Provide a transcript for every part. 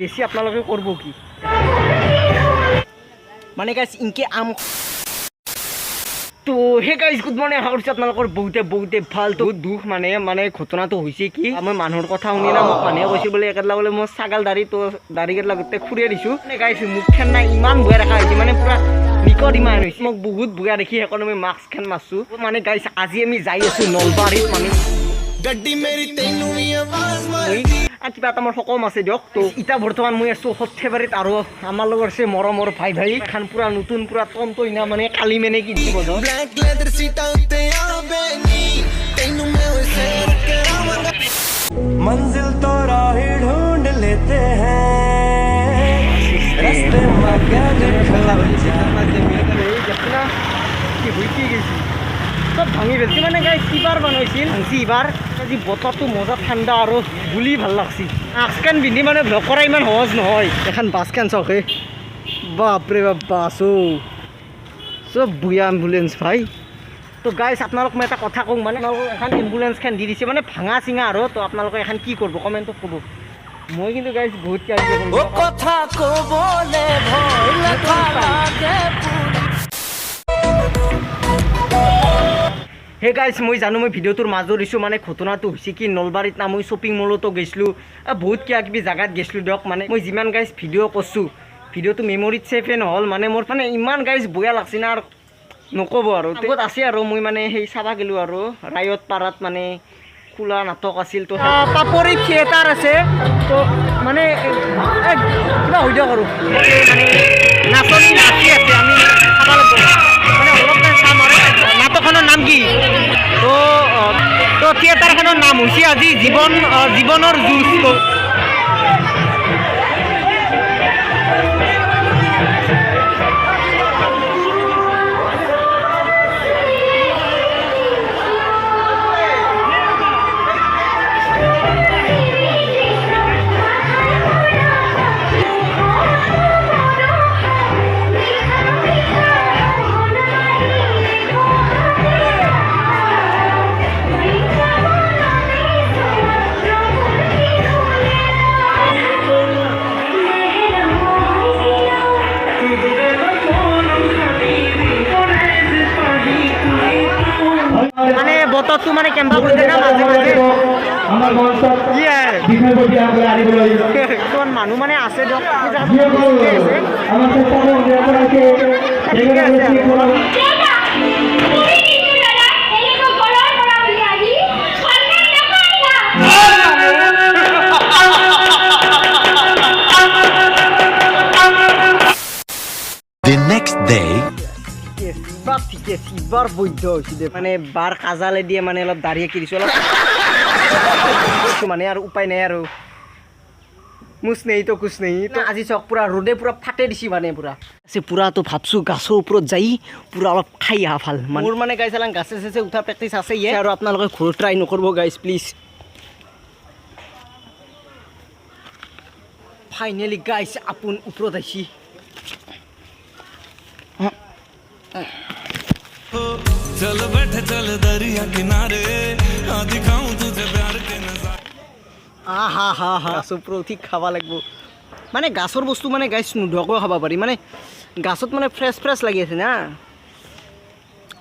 বেশি আপোনালোকে করব কি? মানে গাইছ ইনকে আম তো হে গাইজ গুড মৰ্ণিং আশা কৰিছোঁ আপোনালোকৰ বহুতে বহুতে ভালো। তো দুখ মানে মানে ঘটনাটো হৈছে কি মই মানুহৰ কথা শুনি না মোক মানুহে কৈছে বোলে একেলা বোলে মোৰ ছাগাল দাড়ি তো দাড়ি কেইটা গোটেই খুৰিয়াই দিছোঁ। মানে গাইছ মুখখন নাই ইমান বুঢ়া দেখা হৈছে মানে পূৰা বিকট ইমান হৈছে। মোক বহুত বুঢ়া দেখি সেইকাৰণে মই মাস্কখন মাৰছোঁ মানে গাইছ আজি আমি যাই আছোঁ নলবাৰীত মানে ਗੱਡੀ ਮੇਰੀ ਤੈਨੂੰ ਵੀ ਆਵਾਜ਼ ਮਾਰੀ মই আৰু কিবা এটা মোৰ সকাম আছে দিয়ক তো এতিয়া বৰ্তমান মই আছোঁ সৰ্থেবাৰীত আৰু আমাৰ লগত আছে মৰমৰ ভাই ভাই খান পূৰা নতুন পূৰা টনটো ইনা মানে কালি মানে কিনি দিব ਬਲੈਕ ਲੈਦਰ ਸੀਟਾਂ ਉੱਤੇ ਆਵੇ ਨੀ ਤੈਨੂੰ ਮੈਂ ਹੋਏ ਸੈਰ ਕਰਾਵਾਂਗਾ मंजिल तो राह ढूंढ लेते हैं रास्ते দেখনা কি হৈছি গৈছি চব ভাঙি পেলছি মানে গাই কিবাৰ বনাইছিল ভাঙছি এইবাৰ আজি বতৰটো মজা ঠাণ্ডা আৰু গুলি ভালো লাগছি। আচকেন পিন্ধি মানে ব্লক কৰা ইমান সহজ নহয়। এখন বাছখন চাওক হে। বাপৰে বাপ বাছ। অ' চব বুঢ়া এম্বুলেঞ্চ ভাই। তো গাইছ আপোনালোক মই এটা কথা কওঁ মানে আপোনালোকক এখন এম্বুলেঞ্চখন দি দিছে মানে ভাঙা চিঙা আৰু তো আপোনালোকে এখন কি কৰিব? কমেণ্টত ক'ব। মই কিন্তু গাইছ বহুত। কথা কবলে হে গাইছ মই জানো মই ভিডিঅ'টোৰ মাজত দিছোঁ মানে ঘটনাটো হৈছে কি নলবাৰীত না মই শ্বপিং মলতো গৈছিলোঁ। বহুত কিবা কিবি জেগাত গৈছিলোঁ দিয়ক মানে মই যিমান গাইছ ভিডিঅ' কৰিছোঁ ভিডিঅ'টো মেমৰিত ছেভে নহ'ল মানে মোৰ মানে ইমান গাইছ বেয়া লাগছি না আৰু নক'ব আৰু। আগত আছে আৰু মই মানে সেই চাব গ'লোঁ আৰু ৰায়ত পাৰাত মানে খোলা নাটক আছিল তো পাপৰি থিয়েটাৰ আছে তো মানে কিবা হৈ দিয়ক আৰু। মানে নাচনি নাচি আছে আমি চাব লাগিব। নাম হৈছে আজি জীৱন জীৱনৰ যুঁজ বতৰটো মানে কেম্পা কৰিছে না মাজে মাজে কিছুমান মানুহ মানে আছে দিয়ক ঠিকে আছে। আমাৰ স্বেচ্ছাসেৱক ইবাৰ ঠিকে আছে বৈধ হৈছে দে মানে বাৰ কাজালে দিয়ে মানে অলপ দাঢ়িয়ে কিৰিছোঁ অলপ মানে আৰু উপায় নাই আৰু। মুচ নেহি তো কুছ নেহি তো আজি চাওক পূৰা ৰ'দে পূৰা ফাটে দিছে মানে পূৰা। আছে পূৰাটো ভাবছোঁ গাছৰ ওপৰত যাই পূৰা অলপ খাই অহা ভালো। মানে মোৰ মানে গাইছ চালাং গাছে চাছে উঠা প্ৰেক্টিচ আছে ইয়ে আৰু আপোনালোকে ঘৰত ট্ৰাই নকৰিব গাইছ প্লিজ ফাইনেলি গাইছ আপোন ওপৰত আহিছে। चल बैठे चल दरिया किनारे हाँ दिखाऊं तुझे प्यार के नजारे আহা হা হা গাছৰ পৰা উঠি খাব লাগিব মানে গাছৰ বস্তু মানে গাছ নোধোৱাকৈ খাব পাৰি মানে গাছত মানে ফ্ৰেছ ফ্ৰেছ লাগি আছে না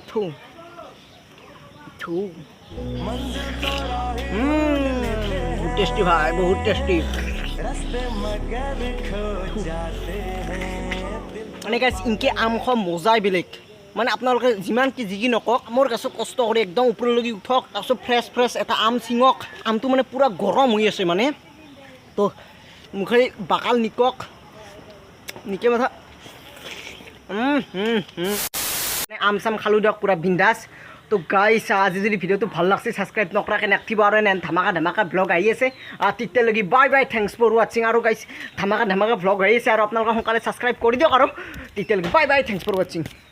থু থু বহুত টেষ্টি ভাই বহুত টেষ্টি মানে গাছ ইনকে আম খোৱা মজাই বেলেগ মানে আপোনালোকে যিমান কি যি কি নকওক আমৰ গাছত কষ্ট কৰি একদম ওপৰলৈকে উঠক, তাৰপিছত ফ্ৰেছ ফ্ৰেছ এটা আম ছিঙক। আমটো মানে পূৰা গৰম হৈ আছে মানে। তো মুখেৰে বাকাল নিকক। নিকে মাথা। মানে আম চাম খালোঁ দিয়ক, পূৰা বিন্দাছ। তো গাইছ আজি যদি ভিডিঅ'টো ভালো লাগছে ছাবস্ক্ৰাইব নকৰাকৈ নাথাকিব আৰু এনে ধামাকা ধামাকা ব্লগ আহি আছে। তেতিয়ালৈকে বাই বাই থেংকছ ফৰ ৱাচিং আৰু গাইছ ধামাকা ধামাকা ব্লগ আহি আছে আৰু আপোনালোকে সোনকালে ছাবস্ক্ৰাইব কৰি দিয়ক আৰু। তেতিয়ালৈকে বাই বাই থেংকছ ফৰ ৱাচিং